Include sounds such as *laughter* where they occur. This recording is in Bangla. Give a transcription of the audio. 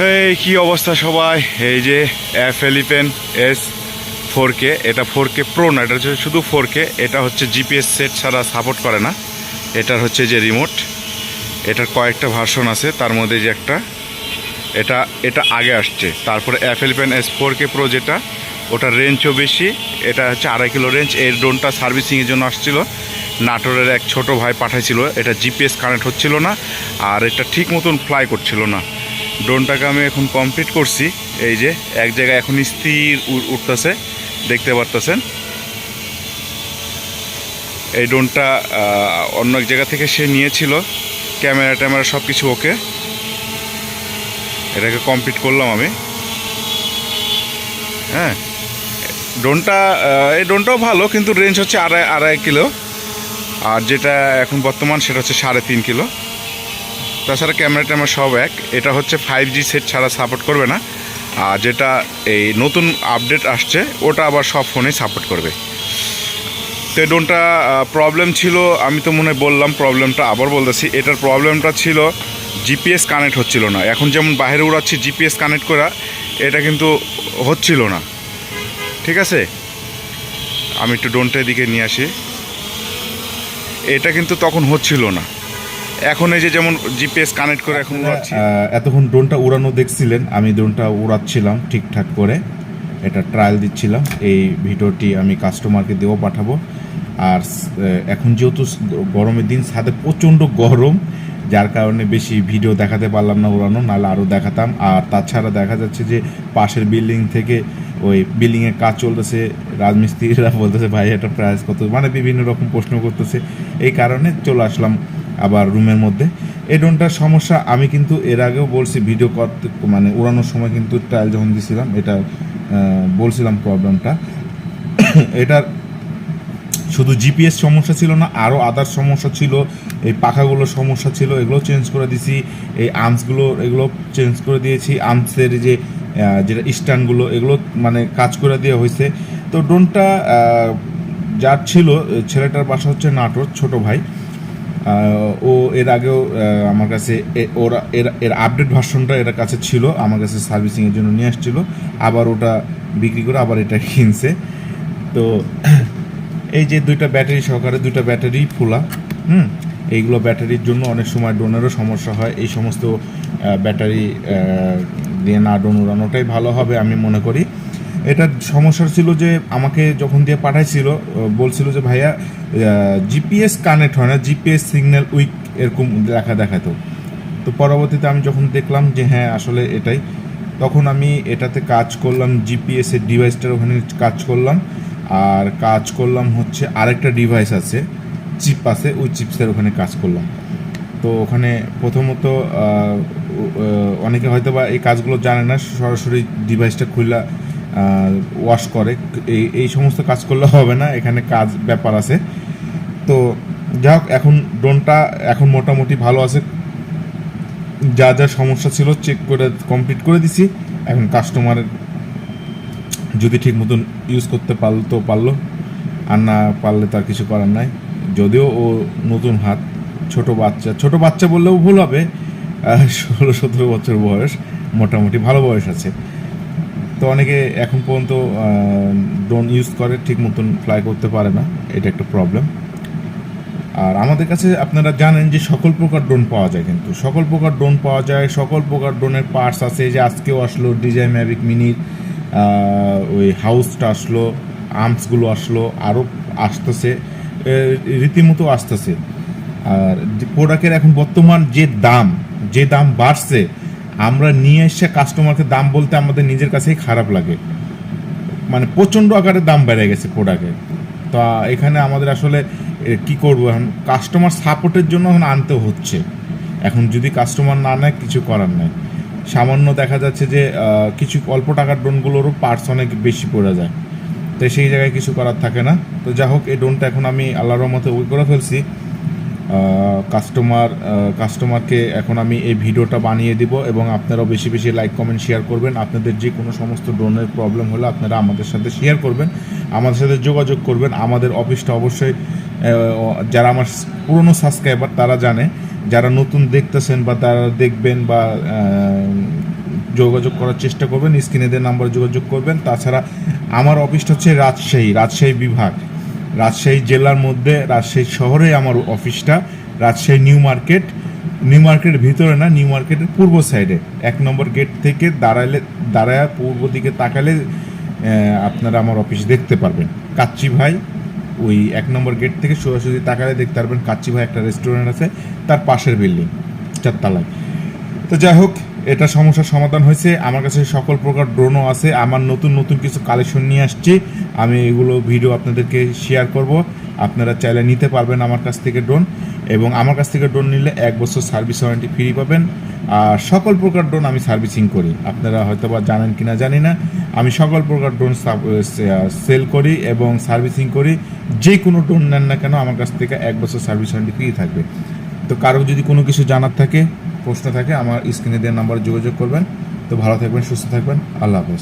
এই, কি অবস্থা সবাই? এই যে F eleven S four K এটা ফোর কে প্রো না, এটা হচ্ছে শুধু ফোর কে এটা হচ্ছে জিপিএস সেট ছাড়া সাপোর্ট করে না। এটার হচ্ছে যে রিমোট এটার কয়েকটা ভার্সন আছে, তার মধ্যে যে একটা, এটা এটা আগে আসছে। তারপরে F eleven S four K pro যেটা ওটার রেঞ্জও বেশি, এটা হচ্ছে আড়াই কিলো রেঞ্জ এর ড্রোনটা সার্ভিসিংয়ের জন্য আসছিল। নাটোরের এক ছোট ভাই পাঠাইছিল, এটা জিপিএস কানেক্ট হচ্ছিল না, আর এটা ঠিক মতন ফ্লাই করছিল না। ড্রোনটাকে আমি এখন কমপ্লিট করছি। এই যে, এক জায়গায় এখন স্থির উঠতেছে দেখতে পারতেছেন। এই ড্রোনটা অন্য এক জায়গা থেকে সে নিয়েছিল। ক্যামেরা ট্যামেরা সব কিছু ওকে। এটাকে কমপ্লিট করলাম আমি। হ্যাঁ। ড্রোনটা এই ড্রোনটাও ভালো, কিন্তু রেঞ্জ হচ্ছে আড়াই আড়াই কিলো। আর যেটা এখন বর্তমান, সেটা হচ্ছে সাড়ে তিন কিলো। তাছাড়া ক্যামেরা ট্যামেরা সব এক। এটা হচ্ছে ফাইভ জি সেট ছাড়া সাপোর্ট করবে না। আর যেটা এই নতুন আপডেট আসছে, ওটা আবার সব ফোনেই সাপোর্ট করবে। তো ড্রোনটা প্রবলেম ছিল, আমি তো মনে বললাম প্রবলেমটা আবার বলতেছি, এটার প্রবলেমটা ছিল জিপিএস কানেক্ট হচ্ছিল না। এখন যেমন বাইরে উড়াচ্ছি জিপিএস কানেক্ট করা, এটা কিন্তু হচ্ছিল না। ঠিক আছে? আমি একটু ড্রোনটার দিকে নিয়ে আসি। এটা কিন্তু তখন হচ্ছিল না। এখন এই যে যেমন জিপিএস কানেক্ট করে এখন উড়াচ্ছি। এতক্ষণ ড্রোনটা উড়ানো দেখছিলেন, আমি ড্রোনটা উড়াচ্ছিলাম ঠিকঠাক করে। এটা ট্রায়াল দিচ্ছিলাম, এই ভিডিওটি আমি কাস্টমারকে দেবো পাঠাবো। আর এখন যেহেতু গরমের দিন, সাথে প্রচণ্ড গরম, যার কারণে বেশি ভিডিও দেখাতে পারলাম না উড়ানো, নাহলে আরও দেখাতাম। আর তাছাড়া দেখা যাচ্ছে যে, পাশের বিল্ডিং থেকে ওই বিল্ডিংয়ের কাজ চলতেছে, রাজমিস্ত্রিরা বলতেছে, ভাই, এটা প্রাইস কত? মানে বিভিন্ন রকম প্রশ্ন করতেছে। এই কারণে চলে আসলাম আবার রুমের মধ্যে। এই ড্রোনটার সমস্যা। আমি কিন্তু এর আগেও বলছি ভিডিও করতে মানে উড়ানোর সময় কিন্তু ট্রায়াল যখন দিছিলাম, এটা বলছিলাম প্রবলেমটা এটার শুধু জিপিএস সমস্যা ছিল না আরও আদার সমস্যা ছিল, এই পাখাগুলোর সমস্যা ছিল, এগুলো চেঞ্জ করে দিয়েছি এই আর্মসগুলো এগুলো চেঞ্জ করে দিয়েছি। আর্মসের যে যেটা স্ট্যান্ডগুলো এগুলো মানে কাজ করে দেওয়া হয়েছে। তো ড্রোনটা যার ছিল, ছেলেটার বাসা হচ্ছে নাটোর, ছোট ভাই। ও এর আগেও আমার কাছে ওরা এর এর আপডেট ভার্সনটা এর কাছে ছিল, আমার কাছে সার্ভিসিংয়ের জন্য নিয়ে আসছিল। আবার ওটা বিক্রি করে আবার এটা কিনছে। তো *clears throat* এই যে দুইটা ব্যাটারি সহকারে দুইটা ব্যাটারি ফুলা, হুম, এইগুলো ব্যাটারির জন্য অনেক সময় ড্রোনেরও সমস্যা হয়। এই সমস্ত ব্যাটারি দিয়ে না ডোন উড়ানোটাই ভালো হবে আমি মনে করি। এটার সমস্যা ছিল যে আমাকে যখন দিয়ে পাঠাইছিল বলছিল যে, ভাইয়া জিপিএস কানেক্ট হয় না জিপিএস সিগন্যাল উইক এরকম লেখা দেখাতো তো পরবর্তীতে আমি যখন দেখলাম যে হ্যাঁ আসলে এটাই। তখন আমি এটাতে কাজ করলাম জিপিএসের ডিভাইসটার ওখানে কাজ করলাম। আর কাজ করলাম হচ্ছে আরেকটা ডিভাইস আছে চিপ আছে, ওই চিপসের ওখানে কাজ করলাম। তো ওখানে প্রথমত অনেকে হয়তো বা এই কাজগুলো জানে না, সরাসরি ডিভাইসটা খুললা ওয়াশ করে। এই এই সমস্ত কাজ করলে হবে না, এখানে কাজ, ব্যাপার আছে। তো যাই হোক, এখন ড্রোনটা এখন মোটামুটি ভালো আছে। যা যা সমস্যা ছিল চেক করে কমপ্লিট করে দিছি। এখন কাস্টমারের যদি ঠিক মতন ইউজ করতে পারল তো পারল। আর না পারলে তার কিছু করার নাই। যদিও ও নতুন হাত, ছোট বাচ্চা। ছোট বাচ্চা বললেও ভুল হবে। ষোলো, সতেরো বছর বয়স, মোটামুটি ভালো বয়স আছে। তো অনেকে এখন পর্যন্ত ড্রোন ইউজ করে, ঠিক মতন ফ্লাই করতে পারে না। এটা একটা প্রবলেম আর আমাদের কাছে আপনারা জানেন যে সকল প্রকার ড্রোন পাওয়া যায় কিন্তু। সকল প্রকার ড্রোন পাওয়া যায়, সকল প্রকার ড্রোনের পার্টস আছে। যে আজকেও আসলো ডিজাই ম্যাভিক মিনির ওই হাউসটা আসলো আর্মসগুলো আসলো আরও আসতেছে রীতিমতো আসতেছে। আর প্রোডাক্টের এখন বর্তমান যে দাম যে দাম বাড়ছে আমরা নিয়ে এসে কাস্টমারকে দাম বলতে আমাদের নিজের কাছেই খারাপ লাগে। মানে প্রচণ্ড আকারে দাম বেড়ে গেছে প্রোডাক্টের তো এখানে আমাদের আসলে কি করব এখন? কাস্টমার সাপোর্টের জন্য এখন আনতে হচ্ছে। এখন যদি কাস্টমার না নেয়, কিছু করার নাই। সামান্য দেখা যাচ্ছে যে কিছু অল্প টাকার ড্রোনগুলোরও পার্টস অনেক বেশি পড়ে যায়। তো সেই জায়গায় কিছু করার থাকে না। তো যা হোক এই ড্রোনটা এখন আমি আল্লাহর রহমতে ওই করে ফেলছি। কাস্টমার কাস্টমারকে এখন আমি এই ভিডিওটা বানিয়ে দিব এবং আপনারাও বেশি বেশি লাইক কমেন্ট শেয়ার করবেন। আপনাদের যে কোনো সমস্ত ড্রোনের প্রবলেম হলে আপনারা আমাদের সাথে শেয়ার করবেন, আমাদের সাথে যোগাযোগ করবেন। আমাদের অফিসটা অবশ্যই যারা আমার পুরনো সাবস্ক্রাইবার তারা জানে, যারা নতুন দেখতেছেন বা তারা দেখবেন বা যোগাযোগ করার চেষ্টা করবেন স্ক্রিনে দেওয়া নাম্বারে যোগাযোগ করবেন। তাছাড়া আমার অফিসটা হচ্ছে রাজশাহী রাজশাহী বিভাগ। রাজশাহী জেলার মধ্যে, রাজশাহী শহরে আমার অফিসটা, রাজশাহী নিউ মার্কেট। নিউ মার্কেটের ভিতরে না, নিউ মার্কেটের পূর্ব সাইডে। এক নম্বর গেট থেকে দাঁড়ালে দাঁড়ায় পূর্ব দিকে তাকালে আপনারা আমার অফিস দেখতে পারবেন। কাচ্চি ভাই, ওই এক নম্বর গেট থেকে সোজাসুজি তাকালে দেখতে পারবেন কাচ্চি ভাই একটা রেস্টুরেন্ট আছে, তার পাশের বিল্ডিং, চারতলায়। তো যাই হোক এটা সমস্যার সমাধান হয়েছে। আমার কাছে সকল প্রকার ড্রোনও আছে। আমার নতুন নতুন কিছু কালেকশন নিয়ে আসছি। আমি এগুলো ভিডিও আপনাদেরকে শেয়ার করব। আপনারা চাইলে নিতে পারবেন আমার কাছ থেকে ড্রোন এবং আমার কাছ থেকে ড্রোন নিলে এক বছর সার্ভিস ওয়ারেন্টি ফ্রি পাবেন। আর সকল প্রকার ড্রোন আমি সার্ভিসিং করি। আপনারা হয়তো বা জানেন কি না জানি না। আমি সকল প্রকার ড্রোন সেল করি এবং সার্ভিসিং করি। যে কোনো ড্রোন নেন না কেন আমার কাছ থেকে এক বছর সার্ভিস ওয়ারেন্টি ফ্রি থাকবে। তো কারও যদি কোনো কিছু জানার থাকে, প্রশ্ন থাকে, আমার স্ক্রিনে দেওয়ার নাম্বারে যোগাযোগ করবেন। তো ভালো থাকবেন, সুস্থ থাকবেন। আল্লাহ হাফেজ।